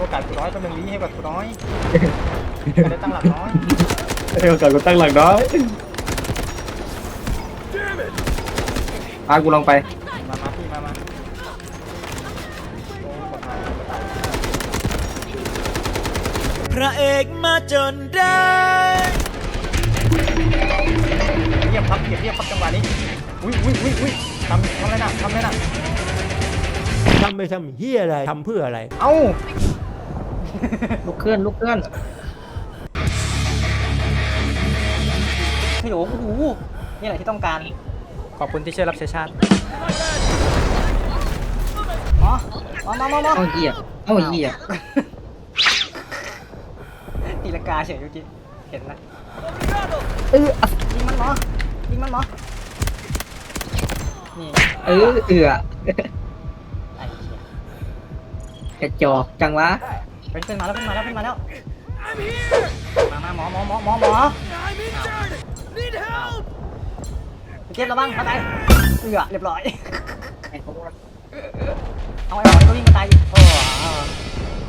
โอกาสกูน้อยแป๊บนึงนี้ให้โอกาสกูน้อยไม่ได้ตั้งหลักน้อยให้โอกาสกูตั้งหลักน้อยพากูลองไป มามาพี่มามาพระเอกมาจนได้เรียบครับเรียบเรียบครับจังหวะนี้ อุ้ยอุ้ยอุ้ยอุ้ยทำทำอะไรน่ะทำอะไรน่ะทำไปทำเฮียอะไรทำเพื่ออะไร เอ้า ลุกเคลื่อนลุกเคลื่อนพี่โอ้โหนี่แหละที่ต้องการ ขอบคุณที่ช่วยรับใช้ชาติอ๋อมามามามาเอาเหี้ยเอาเหี้ยตีลังกาเฉยเมื่อกี้เห็นนะเออยิงมันหมอยิงมันหมอนี่เออเอือไอ้เหี้ยกระจอกจังวะ เป็นขึ้นมาแล้วขึ้นมาแล้วขึ้นมาแล้วมามาหมอหมอหมอหมอหมอเก็บระวังมาตายเอือเรียบร้อย เอาไอ้หมอนี่ก็วิ่งมาตายอีกโอ้โห